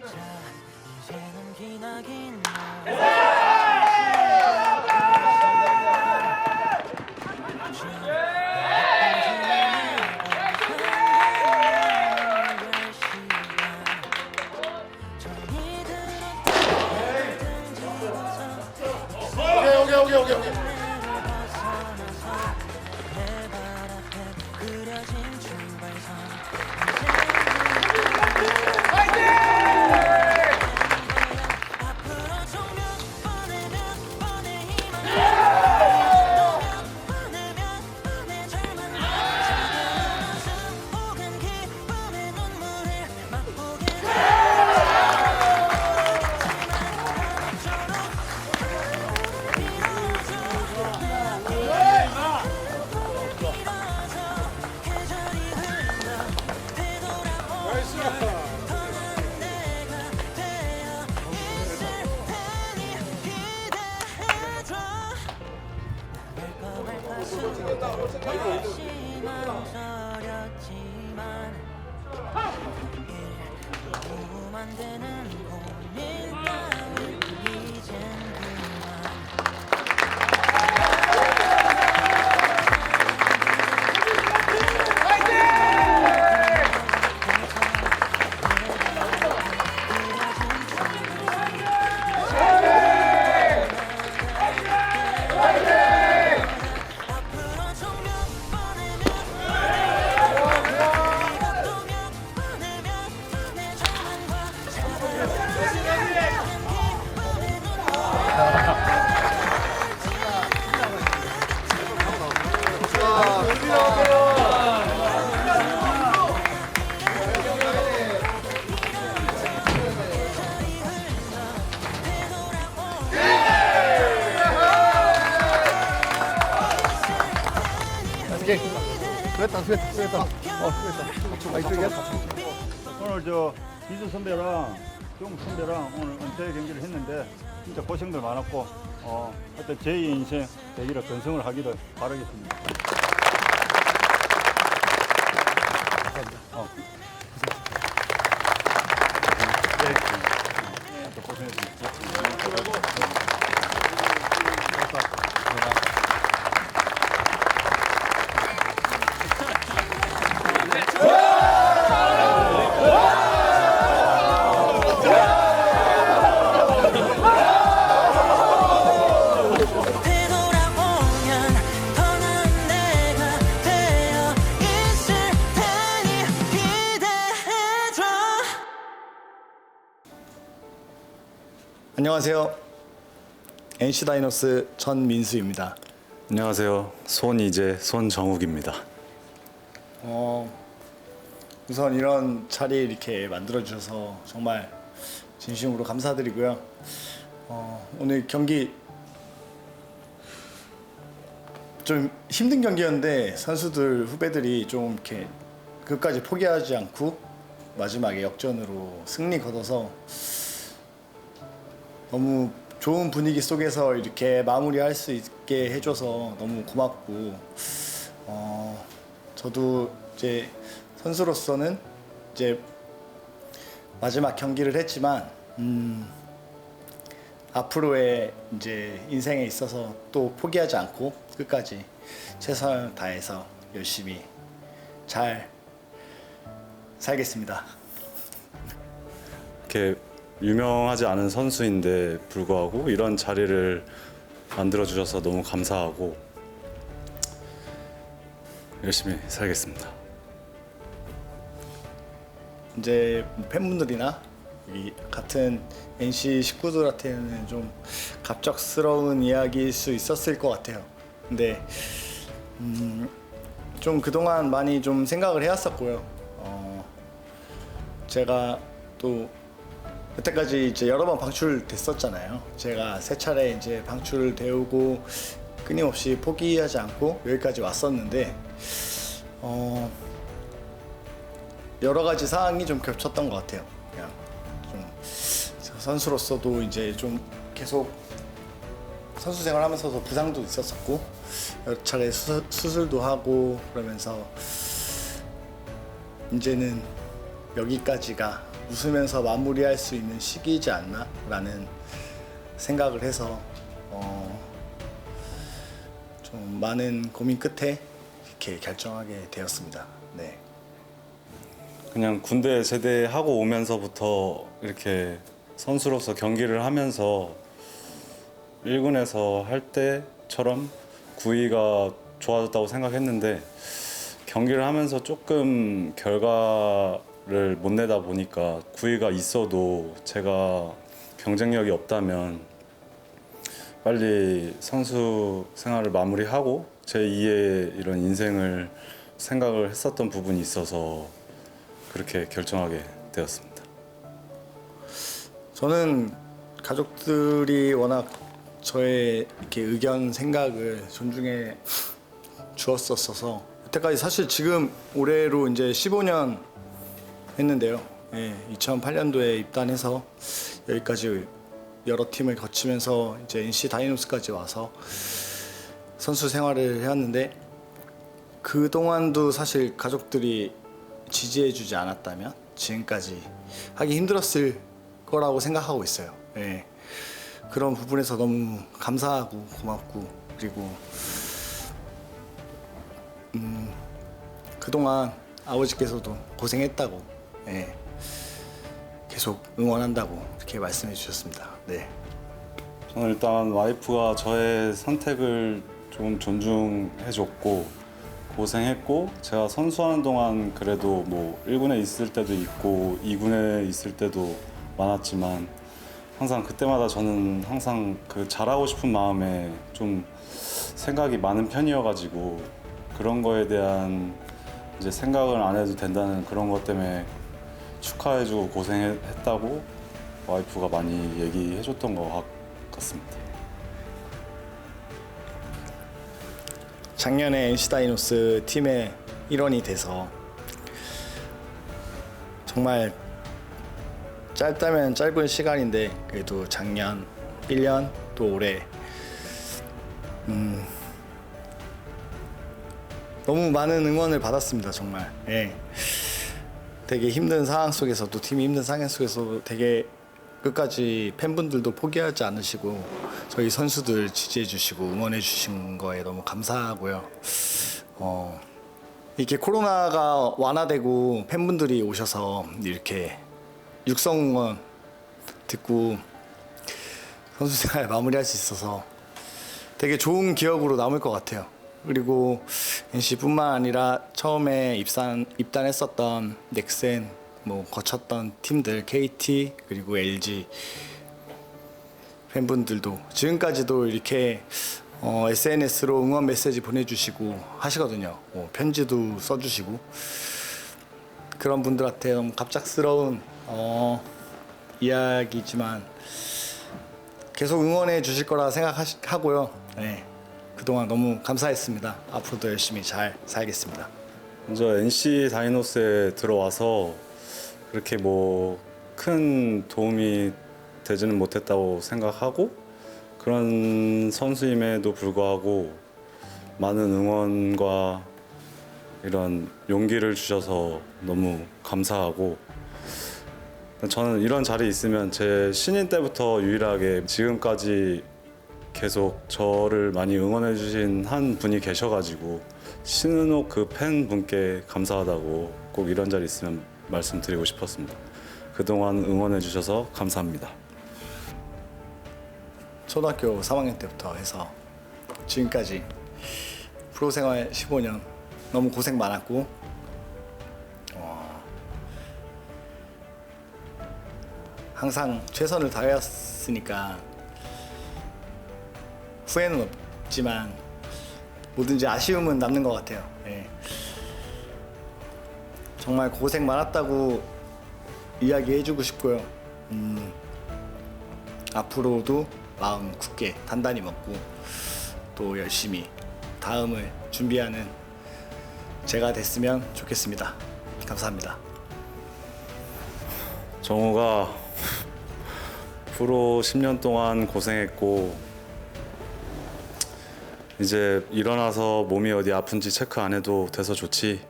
이제는 기나긴 도움 안 되는 고민 따윈 오케이 수고했다 수고했다 수고했다 어 수고했다 아 이쪽이야? 오늘 저 이수 선배랑 종 선배랑 오늘 은퇴 경기를 했는데 진짜 고생들 많았고 어 하여튼 제2 인생 대기를 건승을 하기를 바라겠습니다. 어. 네. 안녕하세요. NC 다이노스 전민수입니다. 안녕하세요. 손이재 손정욱입니다. 어, 우선 이런 자리 이렇게 만들어 주셔서 정말 진심으로 감사드리고요. 어, 오늘 경기 좀 힘든 경기였는데 선수들 후배들이 좀 이렇게 끝까지 포기하지 않고 마지막에 역전으로 승리 거둬서 너무 좋은 분위기 속에서 이렇게 마무리할 수 있게 해줘서 너무 고맙고 어, 저도 이제 선수로서는 이제 마지막 경기를 했지만 음, 앞으로의 이제 인생에 있어서 또 포기하지 않고 끝까지 최선을 다해서 열심히 잘 살겠습니다. 유명하지 않은 선수인데 불구하고 이런 자리를 만들어 주셔서 너무 감사하고 열심히 살겠습니다. 이제 뭐 팬분들이나 여기 같은 NC 식구들한테는 좀 갑작스러운 이야기일 수 있었을 것 같아요. 근데 음, 좀 그동안 많이 좀 생각을 해왔었고요. 어, 제가 또 여태까지 이제 여러 번 방출됐었잖아요. 제가 세 차례 이제 방출되고 끊임없이 포기하지 않고 여기까지 왔었는데 어, 여러 가지 상황이 좀 겹쳤던 것 같아요. 그냥 좀 선수로서도 이제 좀 계속 선수 생활하면서도 부상도 있었었고 여러 차례 수, 수술도 하고 그러면서 이제는 여기까지가 웃으면서 마무리할 수 있는 시기이지 않나라는 생각을 해서 어, 좀 많은 고민 끝에 이렇게 결정하게 되었습니다. 네. 그냥 군대 제대하고 오면서부터 이렇게 선수로서 경기를 하면서 1군에서 할 때처럼 구위가 좋아졌다고 생각했는데 경기를 하면서 조금 결과 를 못 내다 보니까 구위가 있어도 제가 경쟁력이 없다면 빨리 선수 생활을 마무리하고 제 2의 이런 인생을 생각을 했었던 부분이 있어서 그렇게 결정하게 되었습니다. 저는 가족들이 워낙 저의 이렇게 의견 생각을 존중해 주었었어서 그때까지 사실 지금 올해로 이제 15년 했는데요. 예, 2008년도에 입단해서 여기까지 여러 팀을 거치면서 이제 NC 다이노스까지 와서 선수 생활을 해왔는데 그 동안도 사실 가족들이 지지해주지 않았다면 지금까지 하기 힘들었을 거라고 생각하고 있어요. 예. 그런 부분에서 너무 감사하고 고맙고 그리고 음, 그동안 아버지께서도 고생했다고 예. 계속 응원한다고 이렇게 말씀해 주셨습니다. 네. 저는 일단 와이프가 저의 선택을 조금 존중해줬고 고생했고 제가 선수하는 동안 그래도 뭐 1군에 있을 때도 있고 2군에 있을 때도 많았지만 항상 그때마다 저는 항상 그 잘하고 싶은 마음에 좀 생각이 많은 편이어가지고 그런 거에 대한 이제 생각을 안 해도 된다는 그런 것 때문에 축하해주고 고생했다고 와이프가 많이 얘기해줬던 것 같- 같습니다. 작년에 NC 다이노스 팀의 일원이 돼서 정말 짧다면 짧은 시간인데 그래도 작년 1년 또 올해 음 너무 많은 응원을 받았습니다 정말 예. 되게 힘든 상황 속에서도 팀이 힘든 상황 속에서도 되게 끝까지 팬분들도 포기하지 않으시고 저희 선수들 지지해 주시고 응원해 주신 거에 너무 감사하고요. 어, 이렇게 코로나가 완화되고 팬분들이 오셔서 이렇게 육성 응원 듣고 선수 생활 마무리할 수 있어서 되게 좋은 기억으로 남을 것 같아요. 그리고 NC뿐만 아니라 처음에 입산 입단했었던 넥센 뭐 거쳤던 팀들 KT 그리고 LG 팬분들도 지금까지도 이렇게 어, SNS로 응원 메시지 보내주시고 하시거든요. 뭐 편지도 써주시고 그런 분들한테 너무 갑작스러운 어, 이야기지만 계속 응원해 주실 거라 생각하고요. 네. 그동안 너무 감사했습니다. 앞으로도 열심히 잘 살겠습니다. 먼저 NC 다이노스에 들어와서 그렇게 뭐 큰 도움이 되지는 못했다고 생각하고 그런 선수임에도 불구하고 많은 응원과 이런 용기를 주셔서 너무 감사하고 저는 이런 자리에 있으면 제 신인 때부터 유일하게 지금까지 계속 저를 많이 응원해 주신 한 분이 계셔가지고 신은옥 그 팬분께 감사하다고 꼭 이런 자리 있으면 말씀드리고 싶었습니다. 그동안 응원해 주셔서 감사합니다. 초등학교 3학년 때부터 해서 지금까지 프로 생활 15년 너무 고생 많았고 어, 항상 최선을 다했으니까 후회는 없지만 뭐든지 아쉬움은 남는 것 같아요. 예. 정말 고생 많았다고 이야기해주고 싶고요. 음, 앞으로도 마음 굳게 단단히 먹고 또 열심히 다음을 준비하는 제가 됐으면 좋겠습니다. 감사합니다. 정우가 프로 10년 동안 고생했고 이제 일어나서 몸이 어디 아픈지 체크 안 해도 돼서 좋지.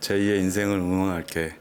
제2의 인생을 응원할게